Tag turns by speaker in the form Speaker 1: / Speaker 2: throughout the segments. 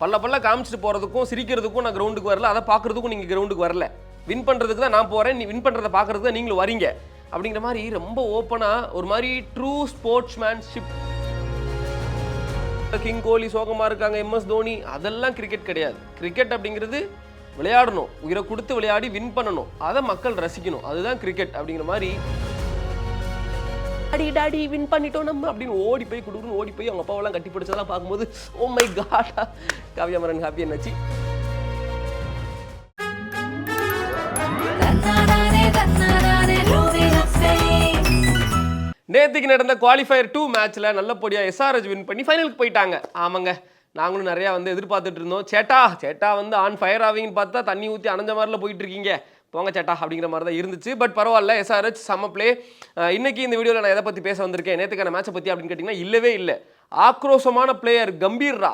Speaker 1: பல்ல பல்ல காமிச்சிட்டு போகிறதுக்கும் சிரிக்கிறதுக்கும் நான் கிரவுண்டுக்கு வரல. அதை பார்க்குறதுக்கும் நீங்கள் கிரவுண்டுக்கு வரல. வின் பண்ணுறதுக்கு தான் நான் போகிறேன் நீ வின் பண்ணுறதை பார்க்குறதுக்கு தான் நீங்களும் வரீங்க. அப்படிங்கிற மாதிரி ரொம்ப ஓப்பனாக ஒரு மாதிரி ட்ரூ ஸ்போர்ட்ஸ்மேன்ஷிப் கிங் கோலி சோகமாக இருக்காங்க எம்எஸ் தோனி அதெல்லாம் கிரிக்கெட் கிடையாது. கிரிக்கெட் அப்படிங்கிறது விளையாடணும். உயிரை கொடுத்து விளையாடி வின் பண்ணணும். அதை மக்கள் ரசிக்கணும். அதுதான் கிரிக்கெட் அப்படிங்கிற மாதிரி டாடி டாடி வின் பண்ணிட்டோம் நம்ம. அப்படின்னு ஓடி போய் குடுக்குன்னு ஓடி போய் அவங்க அப்பாவெல்லாம் கட்டி பிடிச்சதெல்லாம் பார்க்கும்போது ஓ மை காடா காவியா மரன் ஹாப்பி என்னாச்சு? நேற்றுக்கு நடந்த குவாலிஃபயர் டூ மேட்ச்ல நல்லபடியா எஸ்ஆர்எச் வின் பண்ணி ஃபைனலுக்கு போயிட்டாங்க. ஆமாங்க. நாங்களும் நிறையா வந்து எதிர்பார்த்துட்டு இருந்தோம். சேட்டா சேட்டா வந்து ஆன் ஃபயர் ஆவீங்கன்னு பார்த்தா தண்ணி ஊற்றி அணைஞ்ச மாதிரில போயிட்டு இருக்கீங்க. போங்க சேட்டா அப்படிங்கிற மாதிரி தான் இருந்துச்சு. பட் பரவாயில்ல எஸ்ஆர்ஹெச் செம்ம பிளே இன்னைக்கு இந்த வீடியோவில் நான் எதை பற்றி பேச வந்திருக்கேன்? நேற்றுக்கான மேட்சை பற்றி அப்படின்னு கேட்டிங்கன்னா இல்லவே இல்லை. ஆக்ரோஷமான பிளேயர் கம்பீர்ரா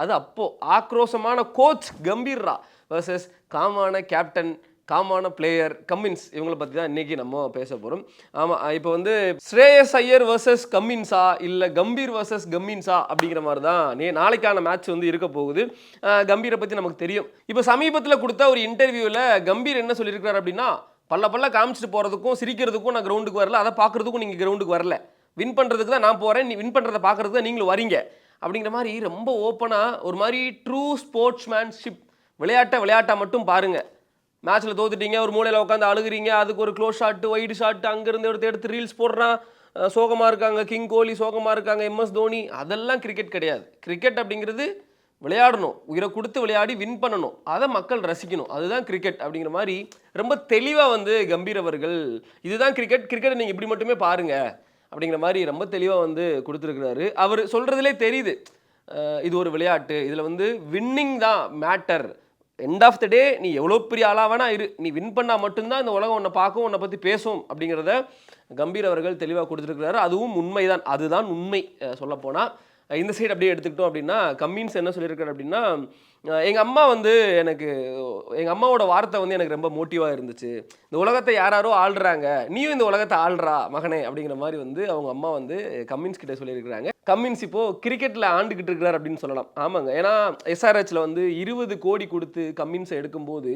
Speaker 1: அது அப்போது ஆக்ரோஷமான கோச் கம்பீர்ரா வர்சஸ் காமான கேப்டன் காமான பிளேயர் கம்மின்ஸ் இவங்கள பற்றி தான் இன்றைக்கி நம்ம பேச போகிறோம் ஆமாம் இப்போ வந்து ஸ்ரேயஸ் ஐயர் வர்சஸ் கம்மின்ஸா இல்லை கம்பீர் வர்சஸ் கம்மின்ஸா அப்படிங்கிற மாதிரி தான் நே நாளைக்கான மேட்ச் வந்து இருக்க போகுது. கம்பீரை பற்றி நமக்கு தெரியும். இப்போ சமீபத்தில் கொடுத்த ஒரு இன்டர்வியூவில் கம்பீர் என்ன சொல்லியிருக்காரு அப்படின்னா பல்ல பல்ல காமிச்சிட்டு போகிறதுக்கும் சிரிக்கிறதுக்கும் நான் கிரவுண்டுக்கு வரல அதை பார்க்குறதுக்கும் நீங்கள் கிரவுண்டுக்கு வரல. வின் பண்ணுறதுக்கு தான் நான் போகிறேன் நீ வின் பண்ணுறதை பார்க்குறதுக்கு தான் நீங்களும் வரீங்க. அப்படிங்கிற மாதிரி ரொம்ப ஓப்பனாக ஒரு மாதிரி ட்ரூ ஸ்போர்ட்ஸ்மேன்ஷிப் விளையாட்டை விளையாட்டாக மட்டும் பாருங்கள் மேட்ச்சில் தோத்துட்டீங்க ஒரு மூலையில் உட்காந்து அழுகிறீங்க அதுக்கு ஒரு க்ளோஸ் ஷாட் ஒயிட் ஷாட் அங்கேருந்து எடுத்து எடுத்து ரீல்ஸ் போடுறான். சோகமாக இருக்காங்க கிங் கோலி சோகமாக இருக்காங்க எம்எஸ் தோனி அதெல்லாம் கிரிக்கெட் கிடையாது. கிரிக்கெட் அப்படிங்கிறது விளையாடணும் உயிரை கொடுத்து விளையாடி வின் பண்ணணும் அதை மக்கள் ரசிக்கணும். அதுதான் கிரிக்கெட் அப்படிங்கிற மாதிரி ரொம்ப தெளிவாக வந்து கம்பீர் அவர்கள் இதுதான் கிரிக்கெட் கிரிக்கெட்டை நீங்கள் இப்படி மட்டுமே பாருங்கள் அப்படிங்கிற மாதிரி ரொம்ப தெளிவாக வந்து கொடுத்துருக்கிறாரு. அவர் சொல்கிறதுலே தெரியுது. இது ஒரு விளையாட்டு இதில் வந்து வின்னிங் தான் matter end of the day நீ எவ்வளோ பெரிய ஆளாக வேணா இரு. நீ வின் பண்ணால் மட்டும்தான் இந்த உலகம் உன்னை பார்க்கும் உன்னை பற்றி பேசும் அப்படிங்கிறத கம்பீர் அவர்கள் தெளிவாக கொடுத்துருக்கிறாரு. அதுவும் உண்மைதான். அதுதான் உண்மை சொல்லப்போனால் இந்த சைடு அப்படியே எடுத்துக்கிட்டோம் அப்படின்னா கம்மின்ஸ் என்ன சொல்லியிருக்காரு அப்படின்னா எங்கள் அம்மா வந்து எனக்கு எங்கள் அம்மாவோட வார்த்தை வந்து எனக்கு ரொம்ப மோட்டிவாக இருந்துச்சு. இந்த உலகத்தை யாராரோ ஆள்றாங்க. நீயும் இந்த உலகத்தை ஆள்றா மகனே அப்படிங்கிற மாதிரி வந்து அவங்க அம்மா வந்து கம்மின்ஸ் கிட்டே சொல்லியிருக்கிறாங்க. கம்மின்ஸ் இப்போ கிரிக்கெட்டில் ஆண்டுகிட்டு இருக்கிறார் அப்படின்னு சொல்லலாம். ஆமாங்க. ஏன்னா எஸ்ஆர்ஹெச்சில் வந்து இருபது கோடி கொடுத்து கம்மின்ஸை எடுக்கும்போது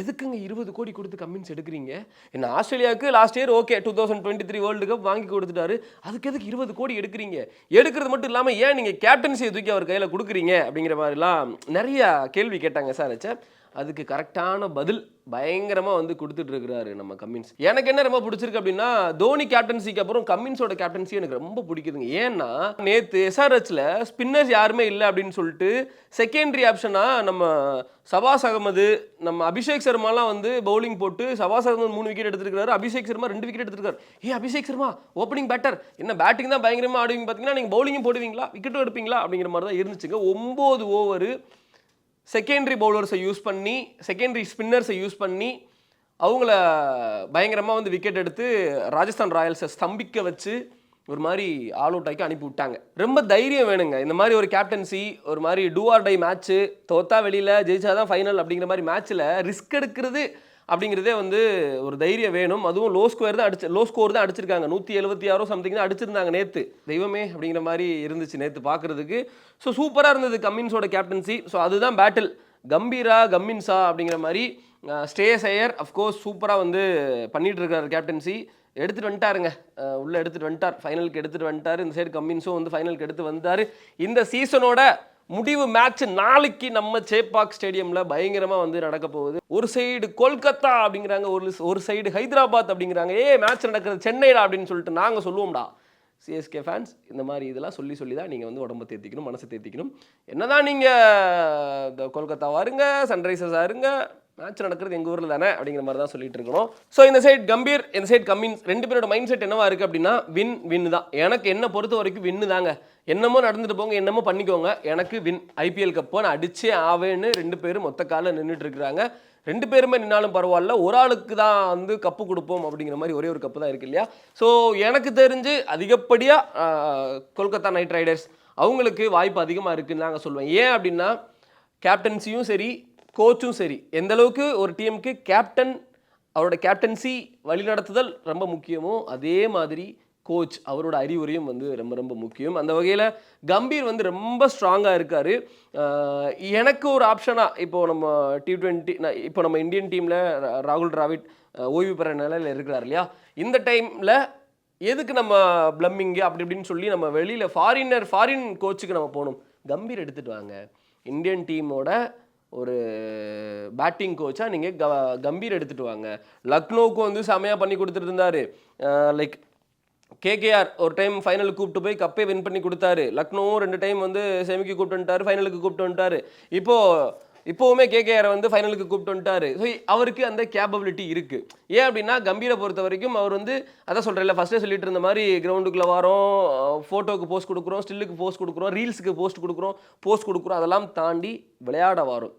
Speaker 1: எதுக்குங்க இருபது கோடி கொடுத்து கம்மின்ஸ் எடுக்கிறீங்க? என்ன ஆஸ்திரேலியாவுக்கு last year okay two thousand twenty three world cup வாங்கி கொடுத்துட்டாரு. அதுக்கு எதுக்கு இருபது கோடி எடுக்கிறீங்க? எடுக்கிறது மட்டும் இல்லாமல் ஏன் நீங்கள் கேப்டன்சியை தூக்கி அவர் கையில் கொடுக்குறீங்க? அப்படிங்கிற மாதிரிலாம் நிறையா கேள்வி கேட்டாங்க எஸ்ஆர்ஹெச்சை அதுக்கு கரெக்டான பதில் பயங்கரமாக வந்து கொடுத்துட்ருக்கிறாரு நம்ம கம்மின்ஸ். எனக்கு என்ன ரொம்ப பிடிச்சிருக்கு அப்படின்னா தோனி கேப்டன்சிக்கு அப்புறம் கம்மின்ஸோட கேப்டன்சி எனக்கு ரொம்ப பிடிக்குதுங்க. ஏன்னா நேற்று எஸ்ஆர்ஹெச்சில் ஸ்பின்னர்ஸ் யாருமே இல்லை அப்படின்னு சொல்லிட்டு செகண்டரி ஆப்ஷனாக நம்ம சபாஸ் அகமது நம்ம அபிஷேக் சர்மாலாம் வந்து பவுலிங் போட்டு சபாஸ் அகமது மூணு விக்கெட் எடுத்துருக்காரு அபிஷேக் சர்மா ரெண்டு விக்கெட் எடுத்துருக்காரு. ஏ அபிஷேக் சர்மா ஓப்பனிங் பேட்டர் என்ன பேட்டிங் தான் பயங்கரமாக ஆடுவீங்க பார்த்தீங்கன்னா நீங்கள் பவுலிங்கும் போடுவீங்களா? விக்கெட்டும் எடுப்பீங்களா? அப்படிங்கிற மாதிரி தான் இருந்துச்சுங்க. ஒம்பது ஓவரு செகண்டரி பவுலர்ஸை யூஸ் பண்ணி செகண்டரி ஸ்பின்னர்ஸை யூஸ் பண்ணி அவங்கள பயங்கரமாக வந்து விக்கெட் எடுத்து ராஜஸ்தான் ராயல்ஸை ஸ்தம்பிக்க வச்சு ஒரு மாதிரி ஆல் அவுட் ஆக்கி அனுப்பி விட்டாங்க. ரொம்ப தைரியம் வேணுங்க. இந்த மாதிரி ஒரு கேப்டன்சி ஒரு மாதிரி டூ ஆர் டை மேட்ச்சு தோத்தா வெளியில் ஜெயிச்சாதான் ஃபைனல் அப்படிங்கிற மாதிரி மேட்ச்சில் ரிஸ்க் எடுக்கிறது அப்படிங்கிறதே வந்து ஒரு தைரியம் வேணும். அதுவும் லோ ஸ்கோர் தான் அடிச்சு லோ ஸ்கோர் தான் அடிச்சிருக்காங்க. நூற்றி எழுபத்தி ஆறோ சம்திங் தான் அடிச்சிருந்தாங்க நேற்று தெய்வமே அப்படிங்கிற மாதிரி இருந்துச்சு நேற்று பார்க்குறதுக்கு ஸோ சூப்பராக இருந்தது கம்மின்ஸோட கேப்டன்சி ஸோ அதுதான் பேட்டில் கம்பீரா கம்மின்ஸா அப்படிங்கிற மாதிரி ஸ்டேஸ் ஐயர் அஃப்கோர்ஸ் சூப்பராக வந்து பண்ணிகிட்டு இருக்காரு கேப்டன்சி எடுத்துகிட்டு வந்துட்டாருங்க உள்ளே எடுத்துகிட்டு வந்துட்டார். ஃபைனலுக்கு எடுத்துகிட்டு வந்துட்டார். இந்த சைடு கம்மின்ஸும் வந்து ஃபைனலுக்கு எடுத்து வந்தார். இந்த சீசனோட முடிவு மேட்ச் நாளைக்கு நம்ம சேப்பாக் ஸ்டேடியமில் பயங்கரமாக வந்து நடக்க போகுது. ஒரு சைடு கொல்கத்தா அப்படிங்கிறாங்க ஒரு ஒரு சைடு ஹைதராபாத் அப்படிங்கிறாங்க. ஏ மேட்ச் நடக்கிறது சென்னைடா அப்படின்னு சொல்லிட்டு நாங்கள் சொல்லுவோம்டா. சிஎஸ்கே ஃபேன்ஸ் இந்த மாதிரி இதெல்லாம் சொல்லி சொல்லி தான் நீங்கள் வந்து உடம்ப தேர்த்திக்கணும் மனசை தேத்திக்கணும். என்னதான் நீங்கள் இந்த கொல்கத்தா இருங்க சன்ரைசர்ஸாக இருங்க மேட்ச் நடக்கிறது எங்கள் ஊரில் தானே அப்படிங்கிற மாதிரி தான் சொல்லிட்டு இருக்கணும். ஸோ இந்த சைட் கம்பீர் இந்த சைட் கம்மின்ஸ் ரெண்டு பேரோட மைண்ட் செட் என்னவா இருக்குது அப்படின்னா வின் வின் தான். எனக்கு என்ன பொறுத்த வரைக்கும் வின்னு தாங்க. என்னமோ நடந்துட்டு போங்க என்னமோ பண்ணிக்கோங்க. எனக்கு வின் ஐபிஎல் கப்போ நான் அடிச்சே ஆவேன்னு ரெண்டு பேரும் மொத்த காலில் நின்றுட்டு இருக்கிறாங்க. ரெண்டு பேருமே நின்னாலும் பரவாயில்ல. ஒரு ஆளுக்கு தான் வந்து கப்பு கொடுப்போம் அப்படிங்கிற மாதிரி ஒரே ஒரு கப்பு தான் இருக்கு இல்லையா? ஸோ எனக்கு தெரிஞ்சு அதிகப்படியாக கொல்கத்தா நைட் ரைடர்ஸ் அவங்களுக்கு வாய்ப்பு அதிகமாக இருக்குன்னு நாங்கள் சொல்லுவேன் ஏன் அப்படின்னா கேப்டன்சியும் சரி கோச்சும் சரி எந்த அளவுக்கு ஒரு டீமுக்கு கேப்டன் அவரோட கேப்டன்சி வழிநடத்துதல் ரொம்ப முக்கியமோ அதே மாதிரி கோச் அவரோட அறிவுரையும் வந்து ரொம்ப ரொம்ப முக்கியம். அந்த வகையில் கம்பீர் வந்து ரொம்ப ஸ்ட்ராங்காக இருக்கார். எனக்கு ஒரு ஆப்ஷனாக இப்போது நம்ம டி ட்வெண்ட்டி இப்போ நம்ம இந்தியன் டீமில் ராகுல் டிராவிட் ஓய்வு பெற நிலையில் இருக்கிறார் இல்லையா? இந்த டைமில் எதுக்கு நம்ம பிளம்மிங்கு அப்படி இப்படின்னு சொல்லி நம்ம வெளியில் ஃபாரினர் ஃபாரின் கோச்சுக்கு நம்ம போகணும்? கம்பீர் எடுத்துகிட்டு வாங்க. இந்தியன் டீமோட ஒரு பேட்டிங் கோச்சாக நீங்கள் க கம்பீர் எடுத்துகிட்டு வாங்க. லக்னோவுக்கு வந்து செமையாக பண்ணி கொடுத்துட்டு லைக் கேகேஆர் ஒரு டைம் ஃபைனலுக்கு கூப்பிட்டு போய் கப்பே வின் பண்ணி கொடுத்தாரு. லக்னோவும் ரெண்டு டைம் வந்து செமிக்கு கூப்பிட்டு வந்துட்டாரு ஃபைனலுக்கு கூப்பிட்டு வந்துட்டார். இப்போது இப்போவுமே கேகேஆர் வந்து ஃபைனலுக்கு கூப்பிட்டு வந்துட்டாரு. ஸோ அவருக்கு அந்த கேப்பபிலிட்டி இருக்குது ஏன் அப்படின்னா கம்பீரை பொறுத்த வரைக்கும் அவர் வந்து அதான் சொல்கிறேன்ல ஃபஸ்ட்டே சொல்லிட்டு இருந்த மாதிரி கிரவுண்டுக்குள்ளே வரோம் ஃபோட்டோக்கு போஸ்ட் கொடுக்குறோம் ஸ்டில்லுக்கு போஸ்ட் கொடுக்குறோம் ரீல்ஸுக்கு போஸ்ட் கொடுக்குறோம் போஸ்ட் கொடுக்குறோம் அதெல்லாம் தாண்டி விளையாட வரும்.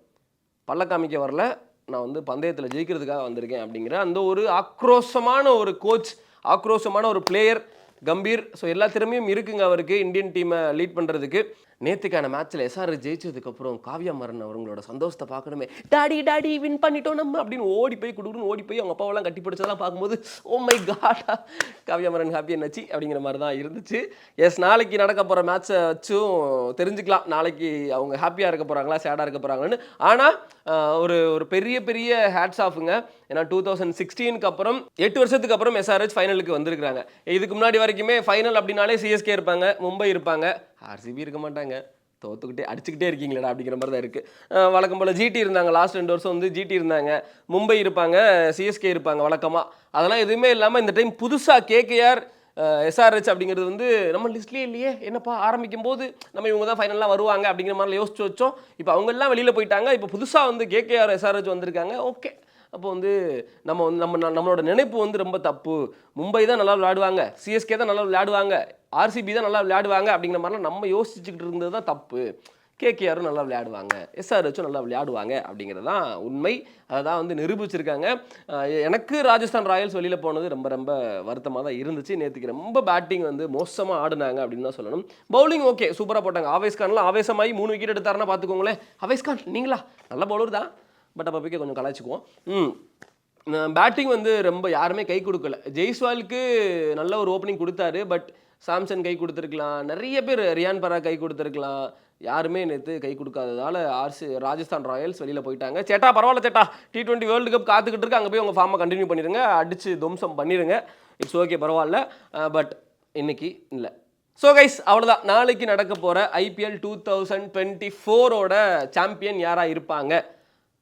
Speaker 1: பல்ல காமிக்க வரல நான் வந்து பந்தயத்தில் ஜெயிக்கிறதுக்காக வந்திருக்கேன் அப்படிங்கிற அந்த ஒரு ஆக்ரோஷமான ஒரு கோச் ஆக்ரோஷமான ஒரு பிளேயர் கம்பீர். ஸோ எல்லா திறமையும் இருக்குங்க அவருக்கு. இந்தியன் டீமை லீட் பண்ணுறதுக்கு நேத்துக்கான மேட்ச்சில் எஸ்ஆர் ஜெயிச்சதுக்கப்புறம் காவ்யா மரன் அவங்களோட சந்தோஷத்தை பார்க்கணுமே. டாடி டாடி வின் பண்ணிட்டோம் நம்ம. அப்படின்னு ஓடி போய் கொடுக்குன்னு ஓடி போய் அவங்க அப்பாவெல்லாம் கட்டி பிடிச்சதெல்லாம் பார்க்கும்போது ஓ மை காடா காவ்யா மரன் ஹாப்பி நச்சி அப்படிங்கிற மாதிரி தான் இருந்துச்சு. எஸ் நாளைக்கு நடக்க போகிற மேட்ச்சை வச்சும் தெரிஞ்சுக்கலாம். நாளைக்கு அவங்க ஹாப்பியாக இருக்க போகிறாங்களா சேடாக இருக்க போகிறாங்கன்னு ஆனால் ஒரு ஒரு பெரிய பெரிய ஹேட்ஸ் ஆஃபுங்க ஏன்னா டூ தௌசண்ட் சிக்ஸ்டீனுக்கு அப்புறம் எட்டு வருஷத்துக்கு அப்புறம் எஸ்ஆர்ஹெச் ஃபைனலுக்கு வந்திருக்காங்க இதுக்கு முன்னாடி வரைக்குமே ஃபைனல் அப்படின்னாலே சிஎஸ்கே இருப்பாங்க மும்பை இருப்பாங்க. ஆர்சிபி இருக்க மாட்டாங்க. தோத்துக்கிட்டே அடிச்சுக்கிட்டே இருக்கீங்களேடா அப்படிங்கிற மாதிரி தான் இருக்குது வழக்கம் போல் ஜிடி இருந்தாங்க. லாஸ்ட் ரெண்டு வருஷம் வந்து ஜிடி இருந்தாங்க. மும்பை இருப்பாங்க சிஎஸ்கே இருப்பாங்க வழக்கமாக அதெல்லாம் எதுவுமே இல்லாமல் இந்த டைம் புதுசாக கேகேஆர் எஸ்ஆர்ஹெச் அப்படிங்கிறது வந்து நம்ம லிஸ்ட்லேயே இல்லையே. என்னப்பா ஆரம்பிக்கும் போது நம்ம இவங்க தான் ஃபைனலாக வருவாங்க அப்படிங்கிற மாதிரிலாம் யோசிச்சு வச்சோம். இப்போ அவங்கெல்லாம் வெளியில் போயிட்டாங்க. இப்போ புதுசாக வந்து கேகேஆர் எஸ்ஆர்ஹெச் வந்திருக்காங்க. ஓகே அப்போ வந்து நம்ம வந்து நம்ம நம்மளோட நினைப்பு வந்து ரொம்ப தப்பு. மும்பை தான் நல்லா விளையாடுவாங்க. சிஎஸ்கே தான் நல்லா விளையாடுவாங்க. ஆர்சிபி தான் நல்லா விளையாடுவாங்க அப்படிங்கிற மாதிரிலாம் நம்ம யோசிச்சுக்கிட்டு இருந்தது தான் தப்பு. கேகேஆரும் நல்லா விளையாடுவாங்க. எஸ்ஆர்ஹெச்சும் நல்லா விளையாடுவாங்க அப்படிங்கிறது தான் உண்மை. அதை தான் வந்து நிரூபிச்சிருக்காங்க. எனக்கு ராஜஸ்தான் ராயல்ஸ் வெளியில் போனது ரொம்ப ரொம்ப வருத்தமாக தான் இருந்துச்சு. நேற்றுக்கு ரொம்ப பேட்டிங் வந்து மோசமாக ஆடினாங்க அப்படின்னு தான் சொல்லணும். பவுலிங் ஓகே சூப்பராக போட்டாங்க. ஆவேஸ் கான்லாம் ஆவேசமாகி மூணு விக்கெட் எடுத்தாருன்னா பார்த்துக்கோங்களேன். ஆவேஸ் கான் நீங்களா? நல்ல பவுலர் தான். பட் அப்போ போய் கொஞ்சம் கலாச்சிக்குவோம் ம். பேட்டிங் வந்து ரொம்ப யாருமே கை கொடுக்கல. ஜெய்ஸ்வாலுக்கு நல்ல ஒரு ஓப்பனிங் கொடுத்தாரு பட் சாம்சன் கை கொடுத்துருக்கலாம். நிறைய பேர் ரியான் பரா கை கொடுத்துருக்கலாம். யாருமே நேற்று கை கொடுக்காததால் ஆர்சி ராஜஸ்தான் ராயல்ஸ் வெளியில் போயிட்டாங்க. சேட்டா பரவாயில்ல சேட்டா. டி டுவெண்ட்டி வேர்ல்டு கப் காத்துக்கிட்டு இருக்கு. அங்கே போய் உங்கள் ஃபார்மை கண்டினியூ பண்ணிடுங்க. அடித்து துவம்சம் பண்ணிடுங்க. இட்ஸ் ஓகே பரவாயில்ல. பட் இன்னைக்கு இல்லை. ஸோ கைஸ் அவ்வளோதான் நாளைக்கு நடக்க போகிற ஐபிஎல் டூ தௌசண்ட் டுவெண்ட்டி ஃபோரோட சாம்பியன் யாராக இருப்பாங்க?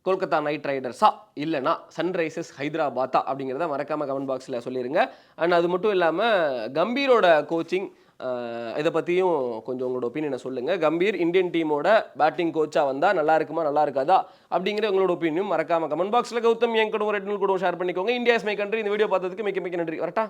Speaker 1: கொல்கத்தா நைட் ரைடர்ஸா? இல்லைனா சன்ரைசர்ஸ் ஹைதராபாத்தா அப்படிங்கிறத மறக்காமல் கமெண்ட் பாக்ஸில் சொல்லிடுங்க அண்ட் அது மட்டும் இல்லாமல் கம்பீரோட கோச்சிங் இதை பற்றியும் கொஞ்சம் உங்களோட ஒப்பீனியனை சொல்லுங்கள் கம்பீர் இந்தியன் டீமோட பேட்டிங் கோச்சாக வந்தால் நல்லா இருக்குமா நல்லா இருக்காதா? அப்படிங்கிற உங்களோட ஒப்பீனியும் மறக்காமல் கமெண்ட் பாக்ஸில் கௌதம் என் கூட ரெட் நூல் கூட ஷேர் பண்ணிக்கோங்க. இந்தியாஸ் மை கண்ட்ரி இந்த வீடியோ பார்த்ததுக்கு மிக்க மிக்க நன்றி. வரட்டா?